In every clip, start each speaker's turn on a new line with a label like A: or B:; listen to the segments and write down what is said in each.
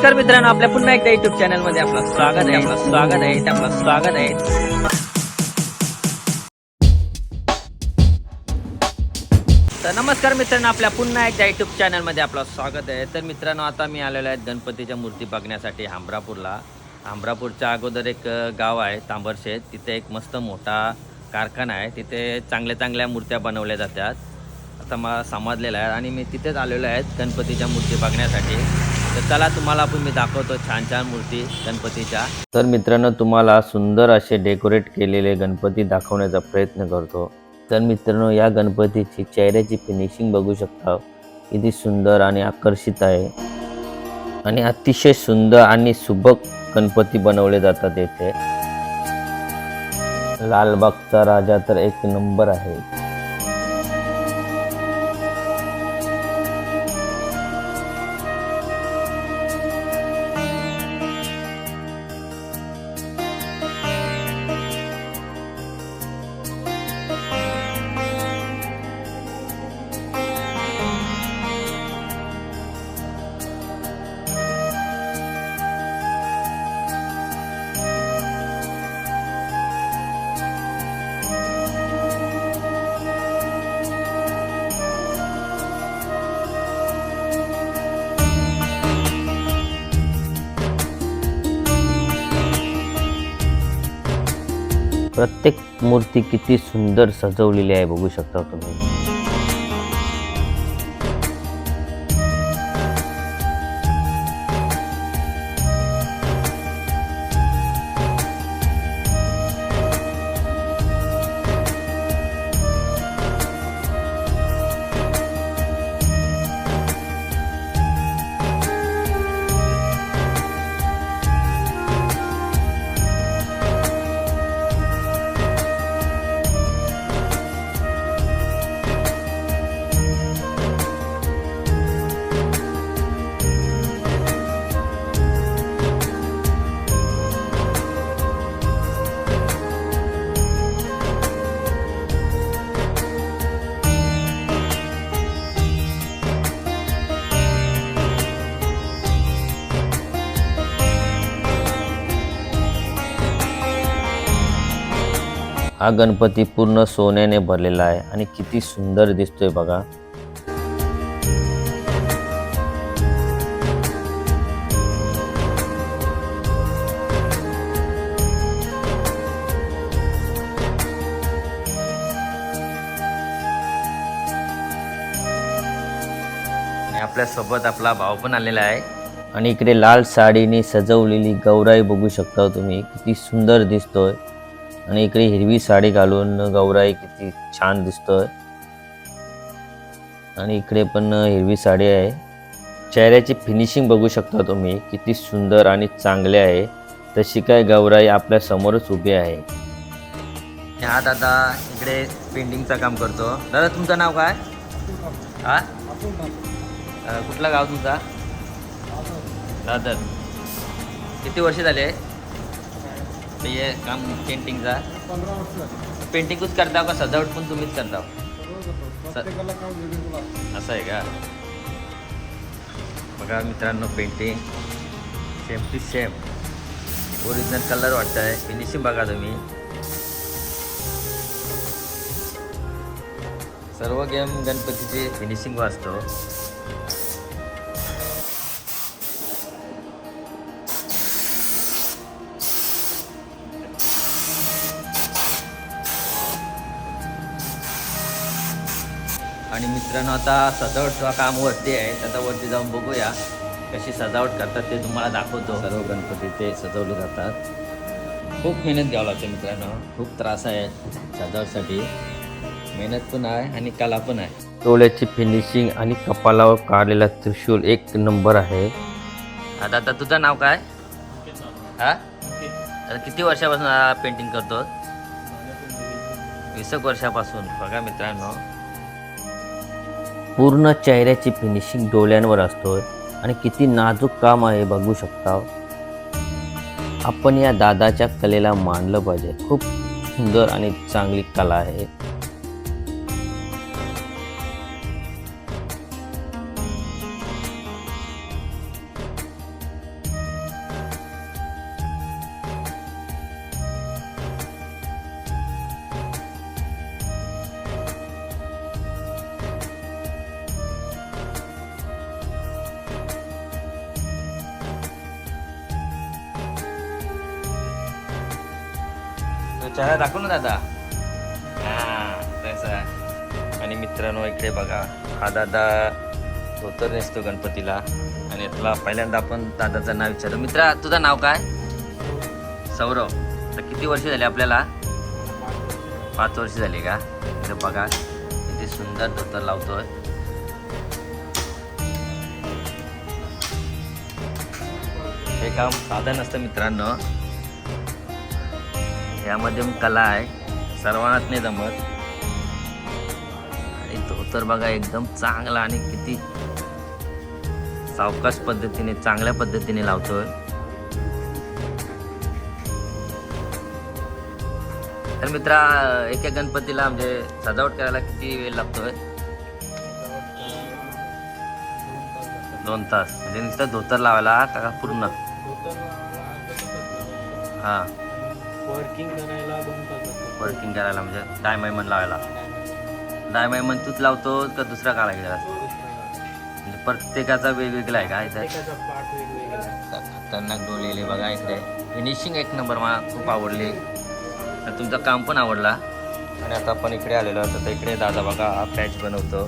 A: नमस्कार मित्रांनो आपल्या पुन्हा एकदा युट्यूब चॅनलमध्ये आपलं स्वागत आहे आपलं स्वागत आहे आपलं स्वागत आहे. तर नमस्कार मित्रांनो आपल्या पुन्हा एकदा युट्यूब चॅनलमध्ये आपलं स्वागत आहे. तर मित्रांनो आता मी आलेलो आहे गणपतीच्या मूर्ती बघण्यासाठी हांबरापूरला हांबरापूरच्या अगोदर एक गाव आहे तांबरशेत तिथे एक मस्त मोठा कारखाना आहे. तिथे चांगल्या चांगल्या मूर्त्या बनवल्या जातात. आता मला समजलेलं आहे आणि मी तिथेच आलेलो आहे गणपतीच्या मूर्ती बघण्यासाठी. तर चला तुम्हाला पण मी दाखवतो छान छान मूर्ती गणपतीच्या. तर मित्रांनो तुम्हाला सुंदर असे डेकोरेट केलेले गणपती दाखवण्याचा प्रयत्न करतो. तर मित्रांनो या गणपतीची चेहऱ्याची फिनिशिंग बघू शकता. किती सुंदर आणि आकर्षित आहे. आणि अतिशय सुंदर आणि सुबक गणपती बनवले जातात येथे. लालबागचा राजा तर एक नंबर आहे. प्रत्येक मूर्ती किती सुंदर सजवलेली आहे बघू शकता तुम्ही. हा गणपती पूर्ण सोन्याने भरलेला आहे आणि किती सुंदर दिसतोय बघा. आणि आपल्यासोबत आपला भाऊ पण आलेला आहे. आणि इकडे लाल साडीने सजवलेली गौराई बघू शकता तुम्ही किती सुंदर दिसतोय. आणि इकडे हिरवी साडी घालून गौराई किती छान दिसतोय. आणि इकडे पण हिरवी साडी आहे. चेहऱ्याची फिनिशिंग बघू शकता तुम्ही किती सुंदर आणि चांगले आहे. तशी काय गौराई आपल्या समोरच उभी आहे. हा दादा इकडे पेंटिंगचं काम करतो. दादा तुमचं नाव काय? हा? कुठलं गाव तुमचा? दादर. किती वर्ष झाले? हे काम पेंटिंगचा पेंटिंगच करता का? सजावट पण तुम्हीच करता असं आहे का? बघा मित्रांनो painting same to same original colour वाटतं आहे फिनिशिंग बघा तुम्ही. सर्व गेम गणपतीची फिनिशिंग वाचतो आणि मित्रांनो आता सजावट काम वरती आहे आता वरती जाऊन बघूया कशी सजावट करतात ते तुम्हाला दाखवतो. सर्व गणपती ते सजवले जातात. खूप मेहनत घ्यावं लागते मित्रांनो. खूप त्रास आहे सजावटसाठी. मेहनत पण आहे आणि कला पण आहे. डोळ्याची फिनिशिंग आणि कपालावर काढलेला त्रिशूल एक नंबर आहे. आता आता तुझं नाव काय? हा? आता किती वर्षापासून पेंटिंग करतो वीस एक वर्षापासून. बघा मित्रांनो. पूर्ण चेहऱ्याची फिनिशिंग डोळ्यांवर असतो आणि किती नाजूक काम आहे बघू शकता. आपण या दादाच्या कलेला मानलं पाहिजे. खूप सुंदर आणि चांगली कला आहे. चेहरा दाखव ना दादा. हा तसा आणि मित्रांनो इकडे बघा हा दादा धोतर नेसतो गणपतीला. आणि तुला पहिल्यांदा आपण दादाचं नाव विचारू. मित्रा तुझं नाव काय? सौरव. तर किती वर्ष झाली आपल्याला? पाच वर्ष झाली का? इथे बघा किती सुंदर धोतर लावतोय. हे काम साधं नसतं मित्रांनो. यामध्ये मग कला आहे. सर्वांनाच नाही जमत. आणि धोतर बघा एकदम चांगला आणि किती सावकाश पद्धतीने चांगल्या पद्धतीने लावतोय. तर मित्रा एका गणपतीला म्हणजे सजावट करायला किती वेळ लागतोय? दोन तास. म्हणजे नुसतं धोतर लावायला का पूर्ण. हा.
B: वर्किंग करायला तास जातात.
A: वर्किंग करायला म्हणजे डायमंड लावायला. डायमंड तूच लावतो का दुसरा काढा गेला? म्हणजे प्रत्येकाचा वेगवेगळा आहे का इथे. खतरनाक डोलेले बघा इकडे. फिनिशिंग एक नंबर मला खूप आवडली. तुमचं काम पण आवडला. आणि आता आपण इकडे आलेलो तर इकडे दादा बघा हा पॅच बनवतो.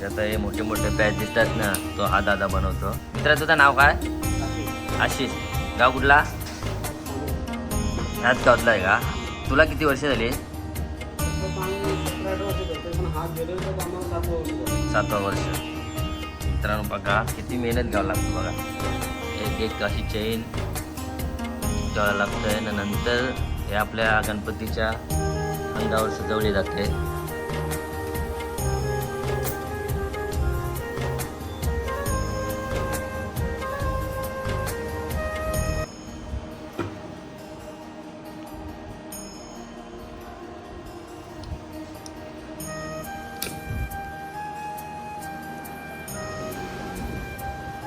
A: त्यात हे मोठे मोठे पॅच दिसतात ना तो हा दादा बनवतो. मित्रा तुझं नाव काय? आशिष. गाव कुठला? ह्याच गावातला आहे का? तुला किती वर्ष झाली?
B: सातवा वर्ष.
A: मित्रांनो बघा किती मेहनत घ्यावं लागतं बघा. एक एक अशी चैन घ्यावं लागतं आहे नंतर हे आपल्या गणपतीच्या अंगावर सजवली जाते.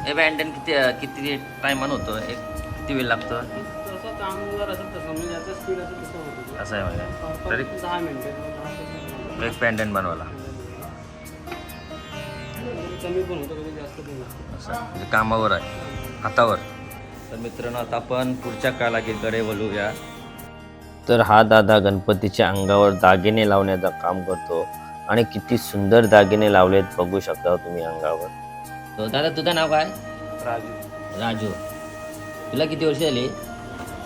A: हे बँडन किती किती टायमान होतं? एक किती वेळ लागतो?
B: तसं काम जर असेल तसं म्हणजे स्पीड असेल तसं होतं
A: असं आहे म्हणजे. तरी
B: दहा
A: एक पॅन्डन बनवायला.
B: कमी पण होतं कधी जास्त पण
A: असं म्हणजे कामावर आहे. हातावर. तर मित्रांनो आता आपण पुढच्या कालागीकडे वळूया. तर हा दादा गणपतीच्या अंगावर दागिने लावण्याचं काम करतो. आणि किती सुंदर दागिने लावलेत बघू शकता तुम्ही अंगावर. दादा तुझं नाव काय?
B: राजू.
A: राजू. तुला किती वर्ष झाली?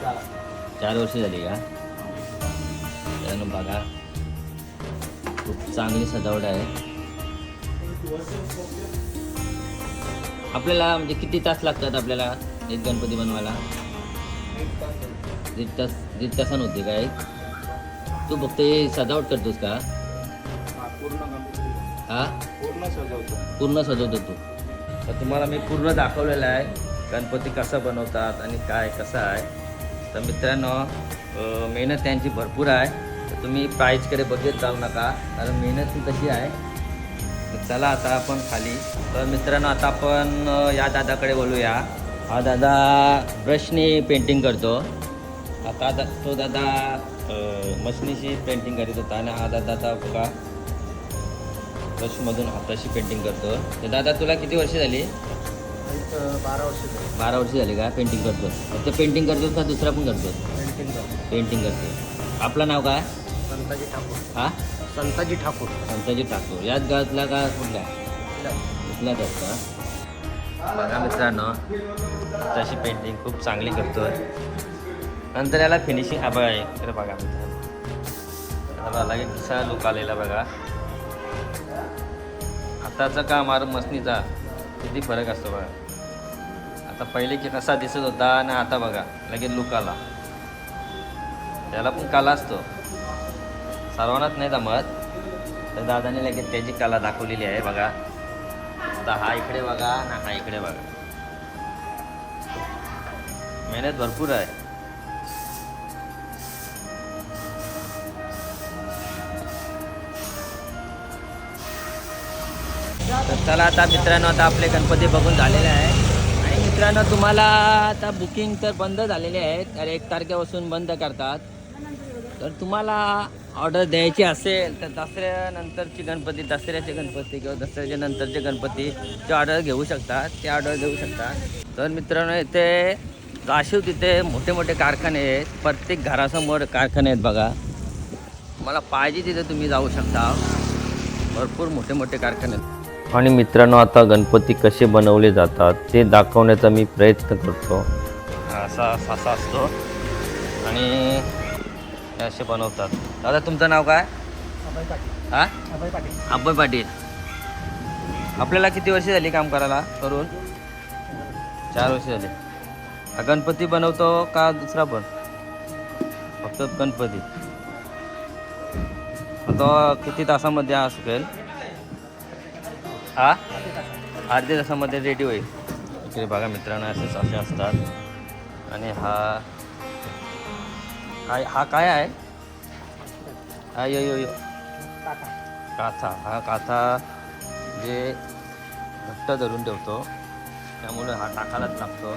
B: चार.
A: चार वर्ष झाली का? बघा खूप चांगली सजावट आहे. आपल्याला म्हणजे किती तास लागतात आपल्याला एक गणपती बनवायला? दीड तास दीड तासानं होते काय तू फक्त हे सजावट करतोस का?
B: हा, पूर्ण गणपती.
A: हा?
B: पूर्ण सजवतो.
A: पूर्ण सजवतो तू. तर तुम्हाला मी पूर्ण दाखवलेलं आहे गणपती कसा बनवतात आणि काय कसं आहे. तर मित्रांनो मेहनत त्यांची भरपूर आहे. तर तुम्ही प्राईजकडे बघत जाऊ नका कारण मेहनत ही तशी आहे. चला आता आपण खाली. तर मित्रांनो आता आपण या दादाकडे बोलूया. हा दादा ब्रशनी पेंटिंग करतो. आता दा तो दादा मशनीशी पेंटिंग करीत होता आणि हा दादा आता बघा ब्रशमधून हाताशी पेंटिंग करतो. तर दादा तुला किती वर्ष झाली?
B: बारा वर्ष
A: बारा वर्ष झाली का? पेंटिंग करतो. फक्त पेंटिंग करतो का दुसरा पण करतो?
B: पेंटिंग करतो.
A: पेंटिंग करतो. आपलं नाव काय?
B: संताजी ठाकूर.
A: हा?
B: संताजी ठाकूर.
A: संताजी ठाकूर. याच गावातला का कुठल्या इथलाच असतो बघा मित्रांनो तशी पेंटिंग खूप चांगली करतोय. नंतर याला फिनिशिंग हा बघा इकडे बघा मित्रांनो. एक कसा लुक आलेला बघा. आताचा काम और मसनीचा किती फरक असतो बघा. आता पहिले की कसा दिसत होता आणि आता बघा लगेच लुक आला. त्याला पण कला असतो. सर्वांनाच नाही जमत. तर दादाने लगेच त्याची कला दाखवलेली आहे बघा. आता हा इकडे बघा ना हा इकडे बघा. मेहनत भरपूर आहे. चला आता मित्रांनो आता आपले गणपती बघून झालेले आहे. आणि मित्रांनो तुम्हाला आता बुकिंग तर बंद झालेली आहेत तर एक तारखेपासून बंद करतात. तर तुम्हाला ऑर्डर द्यायची असेल तर दसऱ्यानंतरची गणपती दसऱ्याचे गणपती किंवा दसऱ्याच्या नंतरचे गणपतीची ऑर्डर घेऊ शकतात ते ऑर्डर देऊ शकतात. तर मित्रांनो इथे राशीव तिथे मोठे मोठे कारखाने आहेत. प्रत्येक घरासमोर कारखाने आहेत बघा. मला पाहिजे तिथे तुम्ही जाऊ शकता. भरपूर मोठे मोठे कारखाने आहेत. आणि मित्रांनो आता गणपती कसे बनवले जातात ते दाखवण्याचा मी प्रयत्न करतो. असा असा असतो. आणि हे असे बनवतात. दादा तुमचं नाव काय?
B: अभय पाटील.
A: हा?
B: अभय पाटील.
A: आपल्याला किती वर्ष झाली काम करायला करून? चार वर्ष झाले. हा गणपती बनवतो का दुसरा पण? फक्त गणपती. आता किती तासामध्ये हा सुकेल? हा? अर्ध्या तासामध्ये रेडी होईल. इकडे बघा मित्रांनो असेच असे असतात. आणि हा काय हा काय आहे? हा यो यो यो काथा. हा काथा जे घट्ट धरून ठेवतो. त्यामुळे हा टाकायलाच लागतो.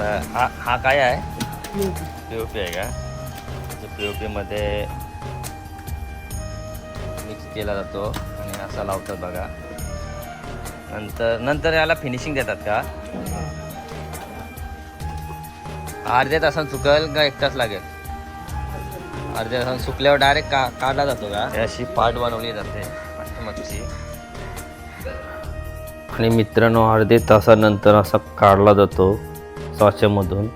A: असा हा हा काय आहे? P O P. आहे का? पी ओ पीमध्ये मिक्स केला जातो आणि असा लावतात बघा. नंतर नंतर याला फिनिशिंग देतात का? अर्ध्या तासात सुकल का एक तास लागेल? अर्ध्या तासात सुकल्यावर डायरेक्ट का काढला जातो का? अशी पाट बनवली जाते. पाठीमागची आणि मित्रांनो अर्धे तासानंतर असा काढला जातो. साच्यामधून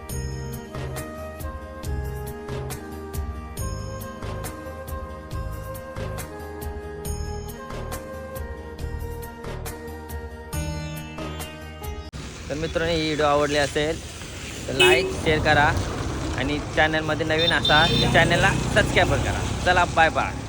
A: तर मित्रांनो ही व्हिडिओ आवडली असेल तर लाईक शेअर करा. आणि चॅनलमध्ये नवीन असाल तर चॅनलला सबस्क्राईब करा. चला बाय बाय